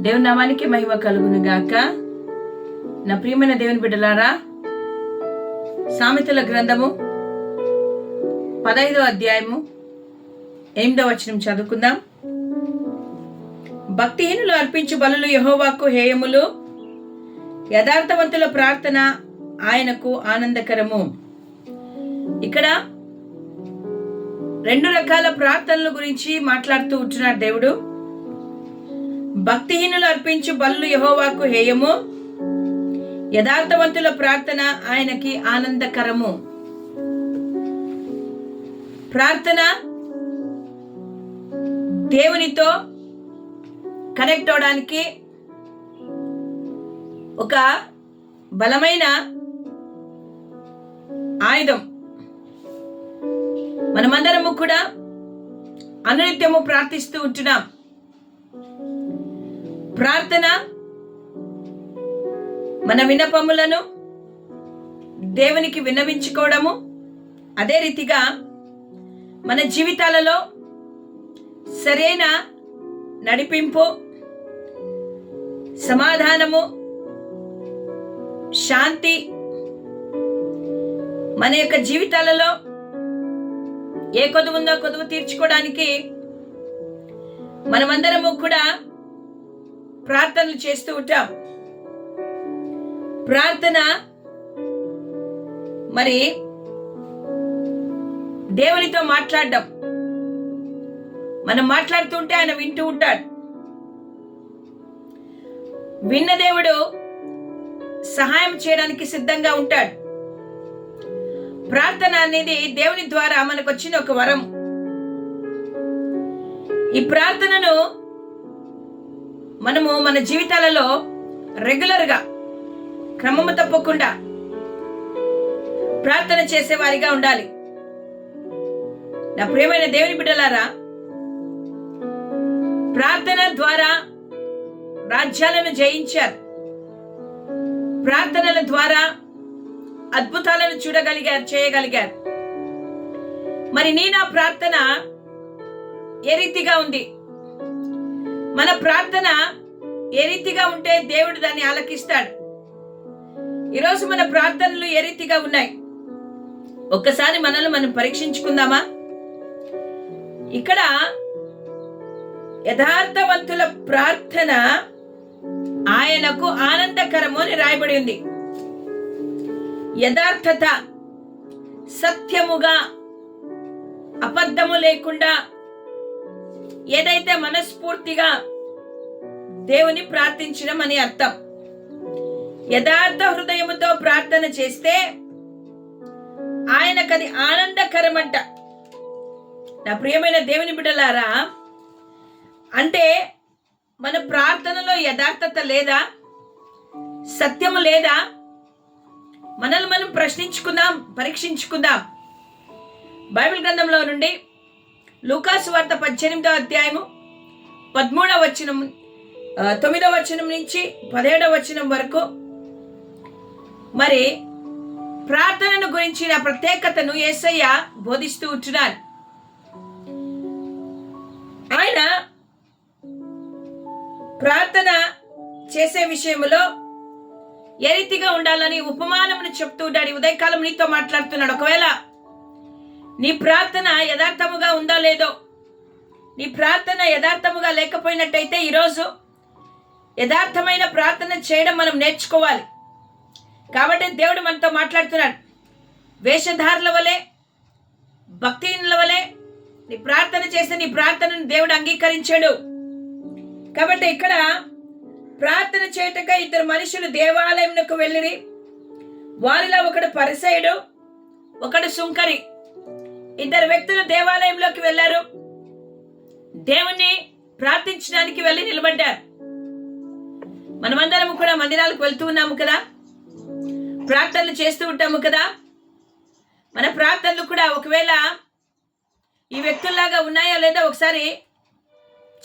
దేవుని నామానికి మహిమ కలుగును గాక నా ప్రియమైన దేవుని బిడ్డలారా సామెతల గ్రంథము పదహైదో అధ్యాయము ఎనిమిదో వచనం చదువుకుందాం. భక్తిహీనులు అర్పించు బలులు యహోవాకు హేయములు యథార్థవంతుల ప్రార్థన ఆయనకు ఆనందకరము. ఇక్కడ రెండు రకాల ప్రార్థనల గురించి మాట్లాడుతూ ఉంటున్నాడు దేవుడు. భక్తిహీనులు అర్పించు బల్లు యహోవాకు హేయము. యథార్థవంతుల ప్రార్థన ఆయనకి ఆనందకరము. ప్రార్థన దేవునితో కనెక్ట్ అవడానికి ఒక బలమైన ఆయుధం. మనమందరము కూడా అనునిత్యము ప్రార్థిస్తూ ఉంటున్నాం. ప్రార్థన మన వినపములను దేవునికి విన్నవించుకోవడము. అదే రీతిగా మన జీవితాలలో సరైన నడిపింపు సమాధానము శాంతి మన యొక్క జీవితాలలో ఏ కొదువు ఉందో కొదువు తీర్చుకోవడానికి మనమందరము కూడా ప్రార్థనలు చేస్తూ ఉంటాం. ప్రార్థన మరి దేవునితో మాట్లాడడం. మనం మాట్లాడుతుంటే ఆయన వింటూ ఉంటాడు. విన్న దేవుడు సహాయం చేయడానికి సిద్ధంగా ఉంటాడు. ప్రార్థన అనేది దేవుని ద్వారా మనకు వచ్చిన ఒక వరం. ఈ ప్రార్థనను మనము మన జీవితాలలో రెగ్యులర్గా క్రమము తప్పకుండా ప్రార్థన చేసేవారిగా ఉండాలి. నా ప్రియమైన దేవుని బిడ్డలారా ప్రార్థన ద్వారా రాజ్యాలను జయించారు. ప్రార్థనల ద్వారా అద్భుతాలను చూడగలిగారు చేయగలిగారు. మరి నీ నా ప్రార్థన ఏ రీతిగా ఉంది? మన ప్రార్థన ఏ రీతిగా ఉంటే దేవుడు దాన్ని ఆలకిస్తాడు? ఈరోజు మన ప్రార్థనలు ఏ రీతిగా ఉన్నాయి? ఒక్కసారి మనల్ని మనం పరీక్షించుకుందామా? ఇక్కడ యథార్థవంతుల ప్రార్థన ఆయనకు ఆనందకరము అని రాయబడి ఉంది. యథార్థత సత్యముగా అబద్ధము లేకుండా ఏదైతే మనస్ఫూర్తిగా దేవుని ప్రార్థించడం అని అర్థం. యథార్థ హృదయముతో ప్రార్థన చేస్తే ఆయనకది ఆనందకరమంట. నా ప్రియమైన దేవుని బిడ్డలారా అంటే మన ప్రార్థనలో యథార్థత లేదా? సత్యము లేదా? మనల్ని మనం ప్రశ్నించుకుందాం పరీక్షించుకుందాం. బైబిల్ గ్రంథంలో నుండి లూకాసు వార్త పద్దెనిమిదో అధ్యాయము పదమూడవ వచనం తొమ్మిదవ వచనం నుంచి పదిహేడవ వచనం వరకు మరి ప్రార్థనను గురించిన ప్రత్యేకతను యేసయ్య బోధిస్తూ ఉంటున్నారు ఆయన ప్రార్థన చేసే విషయంలో ఏ రీతిగా ఉండాలని ఉపమానమును చెప్తూ ఉన్నాడు ఉదయకాలం నీతో మాట్లాడుతున్నాడు. ఒకవేళ నీ ప్రార్థన యథార్థముగా ఉందా లేదో నీ ప్రార్థన యథార్థముగా లేకపోయినట్టయితే ఈరోజు యథార్థమైన ప్రార్థన చేయడం మనం నేర్చుకోవాలి. కాబట్టి దేవుడు మనతో మాట్లాడుతున్నాడు. వేషధారుల వలె భక్తిహీనుల వలె నీ ప్రార్థన చేస్తే నీ ప్రార్థనను దేవుడు అంగీకరించాడు. కాబట్టి ఇక్కడ ప్రార్థన చేయటక ఇద్దరు మనుషులు దేవాలయంకు వెళ్ళిరి. వారిలో ఒకడు పరిసయుడు ఒకడు సుంకరి. ఇద్దరు వ్యక్తులు దేవాలయంలోకి వెళ్ళారు. దేవుణ్ణి ప్రార్థించడానికి వెళ్ళి నిలబడ్డారు. మనమందరం కూడా మందిరాలకు వెళ్తూ ఉన్నాము కదా? ప్రార్థనలు చేస్తూ ఉంటాము కదా? మన ప్రార్థనలు కూడా ఒకవేళ ఈ వ్యక్తుల్లాగా ఉన్నాయా లేదా ఒకసారి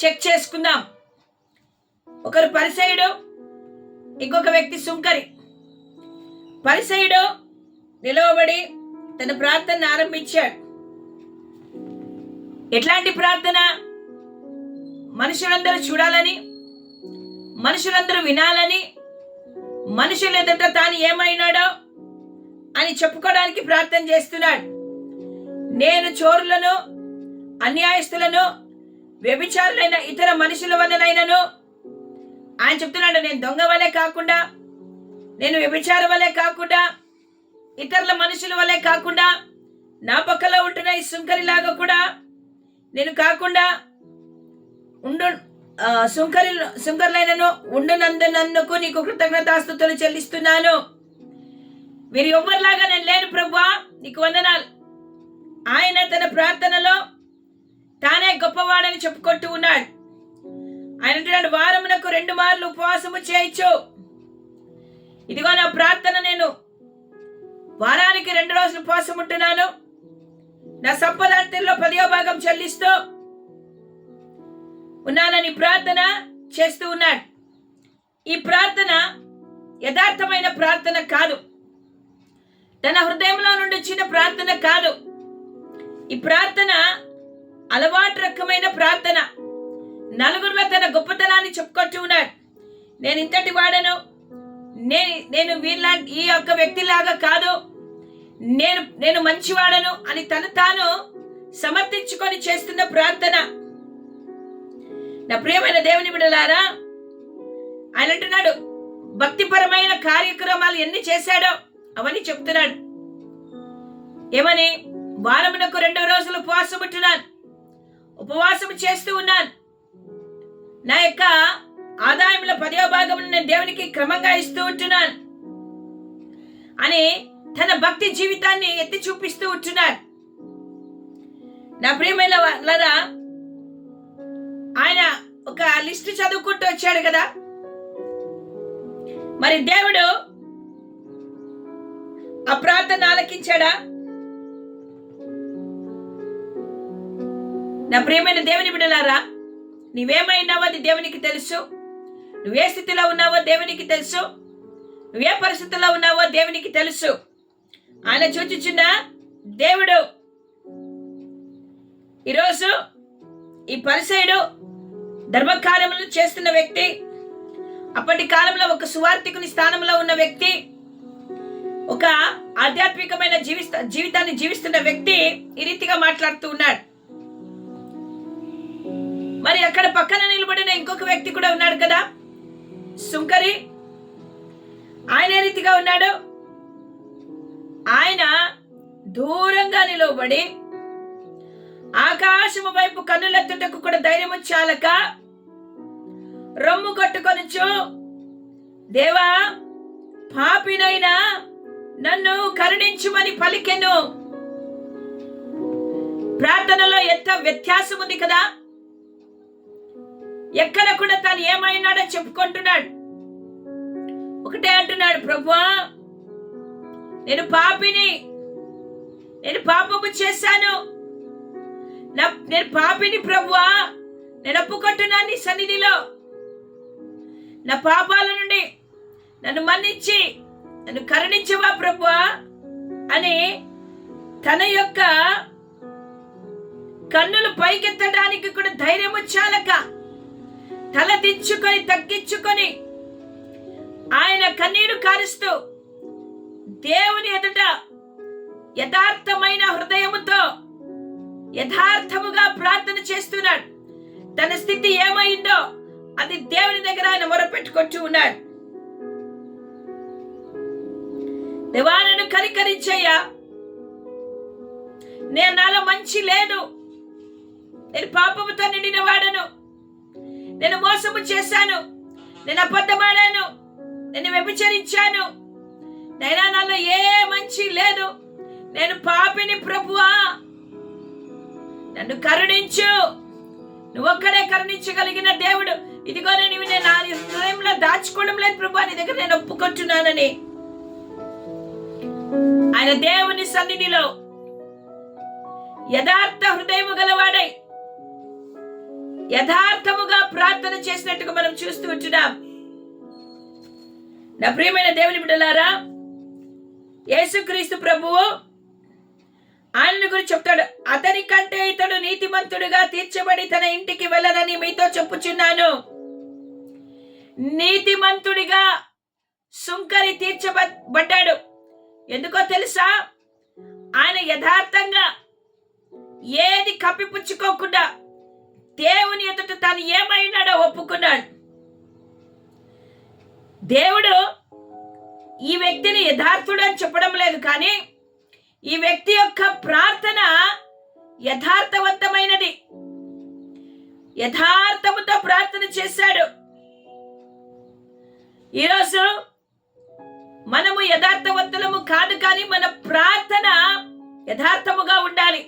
చెక్ చేసుకుందాం. ఒకరు పరిసయుడు ఇంకొక వ్యక్తి సుంకరి. పరిసయుడు నిలవబడి తన ప్రార్థన ఆరంభించాడు. ఎట్లాంటి ప్రార్థన? మనుషులందరూ చూడాలని మనుషులందరూ వినాలని మనుషుల ఎదుట తాను ఏమైనాడో అని చెప్పుకోవడానికి ప్రార్థన చేస్తున్నాడు. నేను చోరులను అన్యాయస్తులను వ్యభిచారులైన ఇతర మనుషుల వలనైనను ఆయన చెప్తున్నాడు నేను దొంగ వలె కాకుండా నేను వ్యభిచార వలె కాకుండా ఇతరుల మనుషుల వలె కాకుండా నా పక్కలో ఉంటున్న ఈ సుంకరిలాగా కూడా నేను కాకుండా ఉండు ఆ, సుంకరి సుంకరులైనను నీకు కృతజ్ఞతాస్తుతులు చెల్లిస్తున్నాను. మీరు ఎవ్వరిలాగా నేను లేను ప్రభువా నీకు వందనాలు. ఆయన తన ప్రార్థనలో తానే గొప్పవాడని చెప్పుకుంటూ ఉన్నాడు. ఆయన అంటున్నాడు వారమునకు రెండు మార్లు ఉపవాసము చేయొచ్చు ఇదిగో నా ప్రార్థన నేను. వారానికి రెండు రోజులు ఉపవాసం ఉంటున్నాను నా సంపదార్థుల్లో పదియో భాగం చెల్లిస్తూ ఉన్నానని ప్రార్థన చేస్తూ ఉన్నాడు. ఈ ప్రార్థన యథార్థమైన ప్రార్థన కాదు. తన హృదయంలో నుండి వచ్చిన ప్రార్థన కాదు. ఈ ప్రార్థన అలవాటు రకమైన ప్రార్థన. నలుగురిలో తన గొప్పతనాన్ని చెప్పుకుంటూ ఉన్నాడు. నేను ఇంతటి వాడను. నేను నేను వీళ్ళ ఈ యొక్క వ్యక్తిలాగా కాదు. నేను నేను మంచివాడను అని తను తాను సమర్థించుకొని చేస్తున్న ప్రార్థన. నా ప్రియమైన దేవుని బిడలారా ఆయన అంటున్నాడు భక్తిపరమైన కార్యక్రమాలు ఎన్ని చేశాడో అవన్నీ చెప్తున్నాడు. ఏమని? వారమునకు రెండు రోజులు ఉపవాసం ఉంటున్నాను. ఉపవాసం చేస్తూ ఉన్నాను. నా యొక్క ఆదాయంలో పదో భాగం నేను దేవునికి క్రమంగా ఇస్తూ ఉంటున్నాను. అని తన భక్తి జీవితాన్ని ఎత్తి చూపిస్తూ ఉంటున్నాడు. నా ప్రియమైన వాళ్ళరా ఆయన ఒక లిస్ట్ చదువుకుంటూ వచ్చాడు కదా. మరి దేవుడు ఆ ప్రార్థన ఆలకించాడా? నా ప్రియమైన దేవుని బిడలారా నువ్వేమైనావో అది దేవునికి తెలుసు. నువ్వే స్థితిలో ఉన్నావో దేవునికి తెలుసు. నువ్వే పరిస్థితిలో ఉన్నావో దేవునికి తెలుసు. ఆయన చూచుచున్న దేవుడు ఈరోజు ఈ పరిసైడు ధర్మకార్యములను చేస్తున్న వ్యక్తి అప్పటి కాలంలో ఒక సువార్థికుని స్థానంలో ఉన్న వ్యక్తి ఒక ఆధ్యాత్మికమైన జీవిస్త జీవితాన్ని జీవిస్తున్న వ్యక్తి ఈ రీతిగా మాట్లాడుతూ ఉన్నాడు. మరి అక్కడ పక్కన నిలబడిన ఇంకొక వ్యక్తి కూడా ఉన్నాడు కదా? సుంకరి. ఆయన ఏ రీతిగా ఉన్నాడు? ఆయన దూరంగా నిలవబడి ఆకాశము వైపు కన్నులెత్తుటకు కూడా ధైర్యము చాలక రొమ్ము కొట్టుకొనుచు దేవా పాపినైనా నన్ను కరుణించుమని పలికెను. ప్రార్థనలో ఎంత వ్యత్యాసం ఉంది కదా? ఎక్కడ కూడా తను ఏమైనాడో చెప్పుకుంటున్నాడు. ఒకటే అంటున్నాడు ప్రభువా నేను పాపిని నేను పాపము చేశాను. నేను పాపిని ప్రభువా. నేను ఒప్పుకుంటున్నాను నీ సన్నిధిలో. నా పాపాల నుండి నన్ను మన్నించి నన్ను కరుణించవా ప్రభువా అని తన యొక్క కన్నులు పైకెత్తడానికి కూడా ధైర్యము చాలక తల దించుకొని తగ్గించుకొని ఆయన కన్నీరు కారుస్తూ దేవుని ఎదుట యథార్థమైన హృదయముతో యథార్థముగా ప్రార్థన చేస్తున్నాడు. తన స్థితి ఏమైందో అది దేవుని దగ్గర ఆయన మొరపెట్టుకొచ్చి ఉన్నాడు. దేవా కరికరించయ్యా నేను నాలో మంచి లేదు. నేను పాపముతో నిండిన వాడను. నేను మోసము చేశాను. నేను అబద్ధమాడాను. నేను వ్యభిచరించాను. నైనా నాలో ఏ మంచి లేదు. నేను పాపిని ప్రభువా. నన్ను కరుణించు. నువ్వు ఒక్కడే కరుణించగలిగిన దేవుడు. ఇదిగో నేను నేను నా హృదయంలో దాచుకోవడం లేదు ప్రభు నీ దగ్గర నేను ఒప్పుకుంటున్నానని. ఆయన దేవుని సన్నిధిలో యథార్థ హృదయము గలవాడై యథార్థముగా ప్రార్థన చేసినట్టుగా మనం చూస్తూ ఉంటున్నాం. నా ప్రియమైన దేవుని బిడ్డలారా యేసుక్రీస్తు ప్రభువు ఆయన గురించి చెప్తాడు. అతని కంటే ఇతడు నీతిమంతుడిగా తీర్చబడి తన ఇంటికి వెళ్ళనని మీతో చెప్పుచున్నాను. నీతిమంతుడిగా సుంకరి తీర్చబడ్డాడు. ఎందుకో తెలుసా? ఆయన యథార్థంగా ఏది కప్పిపుచ్చుకోకుండా దేవుని ఎదుట తాను ఏమైనాడో ఒప్పుకున్నాడు. దేవుడు ఈ వ్యక్తిని యథార్థుడు అని చెప్పడం లేదు కానీ ఈ వ్యక్తి యొక్క ప్రార్థన యథార్థవంతమైనది. యథార్థముతో ప్రార్థన చేశాడు. ఈరోజు మనము యథార్థవంతులము కాదు కానీ మన ప్రార్థన యథార్థముగా ఉండాలి.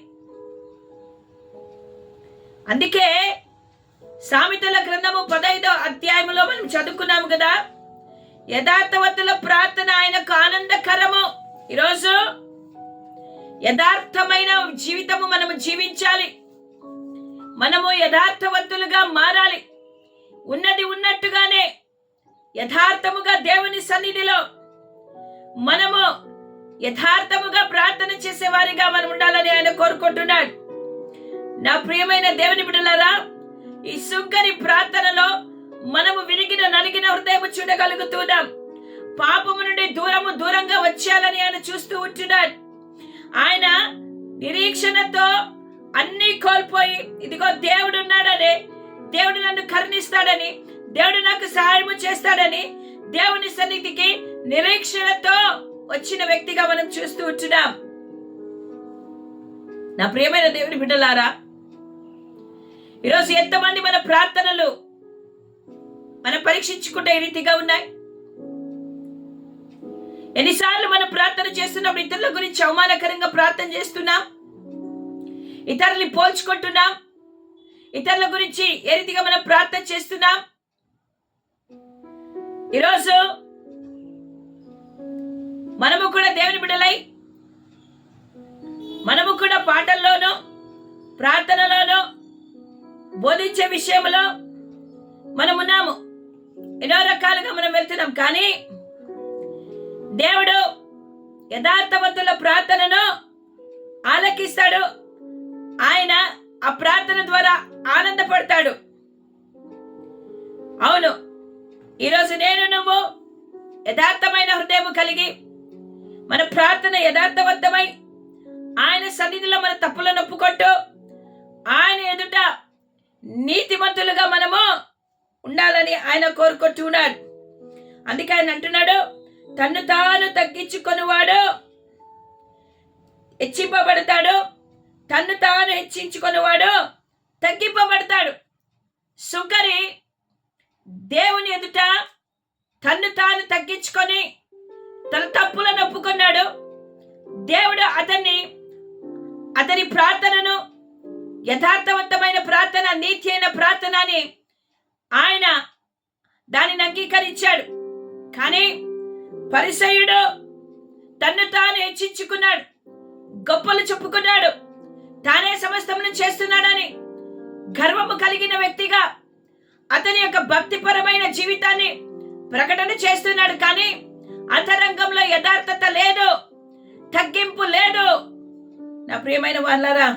అందుకే సామెతల గ్రంథము పదైదో అధ్యాయములో మనం చదువుకున్నాము కదా. యథార్థవంతుల ప్రార్థన ఆయనకు ఆనందకరము. ఈరోజు యథార్థమైన జీవితము మనము జీవించాలి. మనము యథార్థవంతులుగా మారాలి. ఉన్నది ఉన్నట్టుగానే యథార్థముగా దేవుని సన్నిధిలో మనము యథార్థముగా ప్రార్థన చేసేవారిగా మనం ఉండాలని ఆయన కోరుకుంటున్నాడు. నా ప్రియమైన దేవుని బిడ్డలారా ఈ సుంకరి ప్రార్థనలో మనము విరిగిన నలిగిన హృదయం చూడగలుగుతున్నాం. పాపము నుండి దూరము దూరంగా వచ్చేయాలని ఆయన చూస్తూ ఉంటున్నాడు. ఆయన నిరీక్షణతో అన్నీ కోల్పోయి ఇదిగో దేవుడు ఉన్నాడని దేవుడు నన్ను కరుణిస్తాడని దేవుడు నాకు సహాయము చేస్తాడని దేవుని సన్నిధికి నిరీక్షణతో వచ్చిన వ్యక్తిగా మనం చూస్తూ ఉంటున్నాం. నా ప్రియమైన దేవుని బిడ్డలారా ఈరోజు ఎంతమంది మన ప్రార్థనలు మనం పరీక్షించుకుంటే ఈ రీతిగా ఉన్నాయి? ఎన్నిసార్లు మనం ప్రార్థన చేస్తున్నప్పుడు ఇతరుల గురించి అవమానకరంగా ప్రార్థన చేస్తున్నాం ఇతరుల్ని పోల్చుకుంటున్నాం ఇతరుల గురించి ఏ రీతిగా మనం ప్రార్థన చేస్తున్నాం. ఈరోజు మనము కూడా దేవుని బిడలై మనము కూడా పాటల్లోనూ ప్రార్థనలోనూ బోధించే విషయంలో మనమున్నాము. ఎన్నో రకాలుగా మనం వెళ్తున్నాం కానీ దేవుడు యథార్థవంతుల ప్రార్థనను ఆలకిస్తాడు. ఆయన ఆ ప్రార్థన ద్వారా ఆనందపడతాడు. అవును ఈరోజు నేను నువ్వు యథార్థమైన హృదయం కలిగి మన ప్రార్థన యథార్థవంతమై ఆయన సన్నిధిలో మన తప్పులను ఒప్పుకొట్టు ఆయన ఎదుట నీతిమంతులుగా మనము ఉండాలని ఆయన కోరుకుంటున్నాడు అందుకే ఆయన అంటున్నాడు తన్ను తాను తగ్గించుకొనివాడు హెచ్చింపబడతాడు. తన్ను తాను హెచ్చించుకొనివాడు తగ్గింపబడతాడు. సుంకరి దేవుని ఎదుట తన్ను తాను తగ్గించుకొని తన తప్పులను ఒప్పుకున్నాడు. దేవుడు అతన్ని అతని ప్రార్థనను యథార్థవంతమైన ప్రార్థన నీతి అయిన ప్రార్థన అని ఆయన దానిని అంగీకరించాడు. కానీ పరిసయుడు తన్ను తాను హెచ్చించుకున్నాడు గొప్పలు చెప్పుకున్నాడు తానే సమస్తమును చేస్తున్నాడని గర్వము కలిగిన వ్యక్తిగా అతని యొక్క భక్తిపరమైన జీవితాన్ని ప్రకటన చేస్తున్నాడు కానీ అంతరంగంలో యథార్థత లేదు తగ్గింపు లేదు. నా ప్రియమైన వాళ్ళారా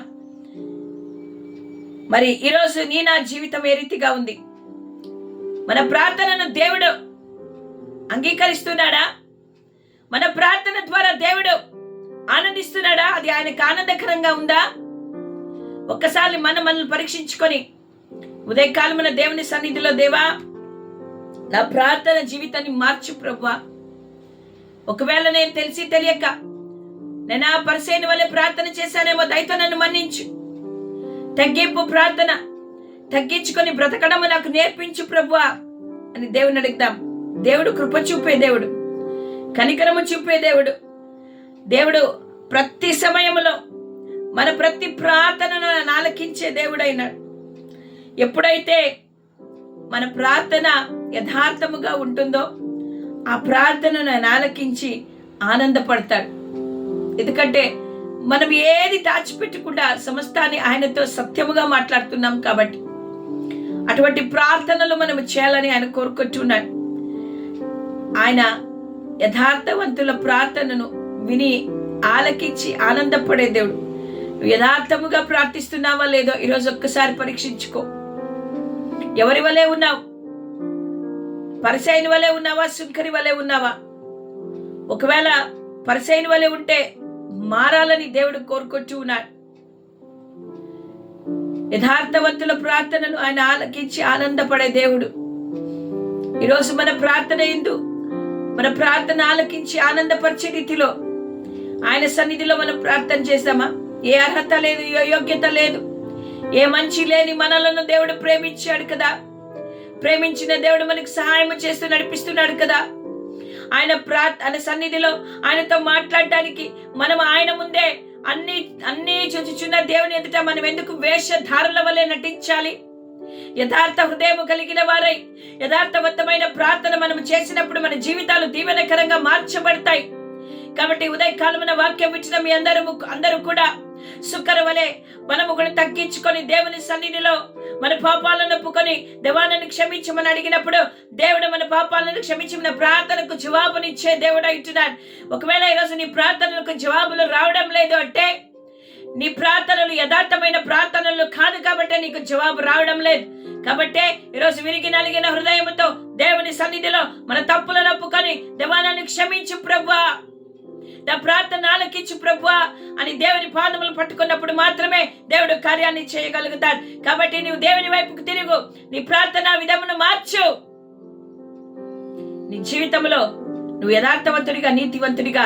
మరి ఈరోజు నీ నా జీవితం ఏ రీతిగా ఉంది? మన ప్రార్థనను దేవుడు అంగీకరిస్తున్నాడా? మన ప్రార్థన ద్వారా దేవుడు ఆనందిస్తున్నాడా? అది ఆయనకు ఆనందకరంగా ఉందా? ఒక్కసారి మనం మనల్ని పరీక్షించుకొని ఉదయకాలం మన దేవుని సన్నిధిలో దేవా నా ప్రార్థన జీవితాన్ని మార్చు ప్రభా ఒకవేళ నేను తెలిసి తెలియక నేను ఆ పరిసేని వల్ల ప్రార్థన చేశానేమో దయతో నన్ను మన్నించు. తగ్గింపు ప్రార్థన తగ్గించుకొని బ్రతకడము నాకు నేర్పించు ప్రభువా అని దేవుని అడుగుదాం. దేవుడు కృప చూపే దేవుడు. కనికరము చూపే దేవుడు. దేవుడు ప్రతి సమయంలో మన ప్రతి ప్రార్థనను ఆలకించే దేవుడైనాడు. ఎప్పుడైతే మన ప్రార్థన యథార్థముగా ఉంటుందో ఆ ప్రార్థనను నాలకించి ఆలకించి ఆనందపడతాడు. ఎందుకంటే మనం ఏది దాచిపెట్టకుండా సమస్తాన్ని ఆయనతో సత్యముగా మాట్లాడుతున్నాం కాబట్టి అటువంటి ప్రార్థనలు మనం చేయాలని ఆయన కోరుకుంటున్నాడు. ఆయన యథార్థవంతుల ప్రార్థనను విని ఆలకించి ఆనందపడే దేవుడు. నువ్వు యథార్థముగా ప్రార్థిస్తున్నావా లేదో ఈరోజు ఒక్కసారి పరీక్షించుకో. ఎవరి వలె ఉన్నావు? పరిసైన వలె ఉన్నావా? సుంకరి వలె ఉన్నావా? ఒకవేళ పరిసైన వలె ఉంటే మారాలని దేవుడు కోరుకొచ్చు ఉన్నాడు. యథార్థవంతుల ప్రార్థనను ఆయన ఆలకించి ఆనందపడే దేవుడు. ఈరోజు మన ప్రార్థన ఎందు మన ప్రార్థన ఆలకించి ఆనందపరిచే రీతిలో ఆయన సన్నిధిలో మనం ప్రార్థన చేశామా? ఏ అర్హత లేదు ఏ యోగ్యత లేదు. ఏ మంచి లేని మనలను దేవుడు ప్రేమించాడు కదా? ప్రేమించిన దేవుడు మనకు సహాయం చేస్తూ నడిపిస్తున్నాడు కదా? ఆయన ప్రార్థన సన్నిధిలో ఆయనతో మాట్లాడటానికి మనం ఆయన ముందే అన్ని అన్ని చూచుచున్న దేవుని ఎదుట మనం ఎందుకు వేషధారుల వలె నటించాలి? యథార్థ హృదయం కలిగిన వారై యథార్థవంతమైన ప్రార్థన మనం చేసినప్పుడు మన జీవితాలు దీవెనకరంగా మార్చబడతాయి. కాబట్టి ఉదయకాలమున వాక్యం ఇచ్చిన మీ అందరూ అందరూ కూడా సుకర వలె మనము కూడా తగ్గించుకొని దేవుని సన్నిధిలో మన పాపాలను ఒప్పుకొని దేవాలను క్షమించమని అడిగినప్పుడు దేవుడు మన పాపాలను క్షమించి మన ప్రార్థనకు జవాబునిచ్చే దేవుడు అంటున్నాడు ఒకవేళ ఈరోజు నీ ప్రార్థనలకు జవాబులు రావడం లేదు అంటే నీ ప్రార్థనలు యథార్థమైన ప్రార్థనలు కాదు కాబట్టి నీకు జవాబు రావడం లేదు. కాబట్టే ఈరోజు విరిగి నలిగిన హృదయంతో దేవుని సన్నిధిలో మన తప్పులను ఒప్పుకొని దేవాలను క్షమించు ప్రభువా. నా ప్రార్థన ఆలకించు ప్రభువా అని దేవుని పాదములు పట్టుకున్నప్పుడు మాత్రమే దేవుడు కార్యాన్ని చేయగలుగుతాడు. కాబట్టి నీవు దేవుని వైపుకు తిరుగు. నీ ప్రార్థన విధమును మార్చు. నీ జీవితంలో నువ్వు యథార్థవంతుడిగా నీతివంతుడిగా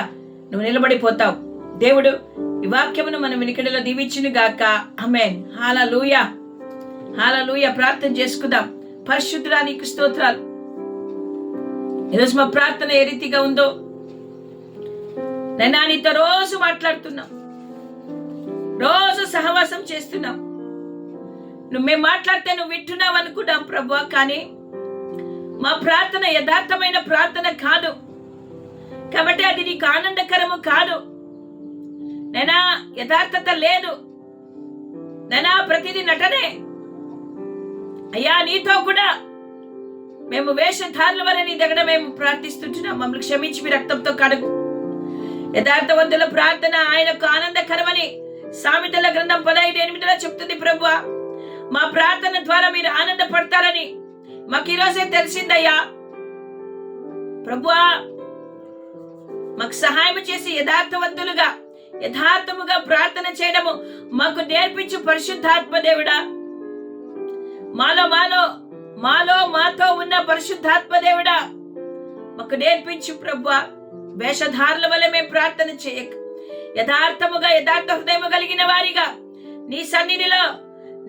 నువ్వు నిలబడిపోతావు. దేవుడు ఈ వాక్యమును మనం వినికిడిలో దీవించును గాక. అమెన్ హాలూయ హాలూయ ప్రార్థన చేసుకుందాం. పరిశుద్ధుడా నీకు స్తోత్రాలు. ఈరోజు మా ప్రార్థన ఏ రీతిగా ఉందో? నేను నీతో రోజు మాట్లాడుతున్నాం. రోజు సహవాసం చేస్తున్నాం. నువ్వు మేము మాట్లాడితే నువ్వు వింటున్నావు అనుకున్నాం ప్రభు కానీ మా ప్రార్థన యథార్థమైన ప్రార్థన కాదు. కాబట్టి అది నీకు ఆనందకరము కాదు. నైనా? యథార్థత లేదు. నైనా? ప్రతిదీ నటనే. అయ్యా నీతో కూడా మేము వేషధారుల వల్ల నీ దగ్గర మేము ప్రార్థిస్తుంటున్నాం. మమ్మల్ని క్షమించి మీ రక్తంతో కడుగు. యథార్థవంతుల ప్రార్థన ఆయనకు ఆనందకరమని సామెతల గ్రంథం పదహైదు ఎనిమిదిలో చెప్తుంది ప్రభు మా ప్రార్థన ద్వారా మీరు ఆనందపడతారని మాకు ఈరోజే తెలిసిందయ్యా. ప్రభువా మాకు సహాయం చేసి యథార్థవంతులుగా యథార్థముగా ప్రార్థన చేయడము మాకు నేర్పించు పరిశుద్ధాత్మ దేవుడా. మాలో మాలో మాలో మాతో ఉన్న పరిశుద్ధాత్మ దేవుడా. మాకు నేర్పించు ప్రభు వేషధారుల వల్ల మేము ప్రార్థన చేయక యథార్థముగా యథార్థ హృదయం కలిగిన వారిగా నీ సన్నిధిలో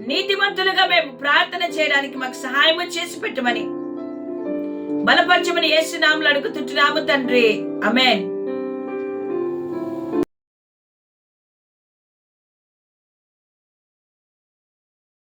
నీతిమంతులుగా మేము ప్రార్థన చేయడానికి మాకు సహాయం చేసి పెట్టమని బలపరచమని ఏసునాములు అడుగుతుంటున్నాము తండ్రి. అమేన్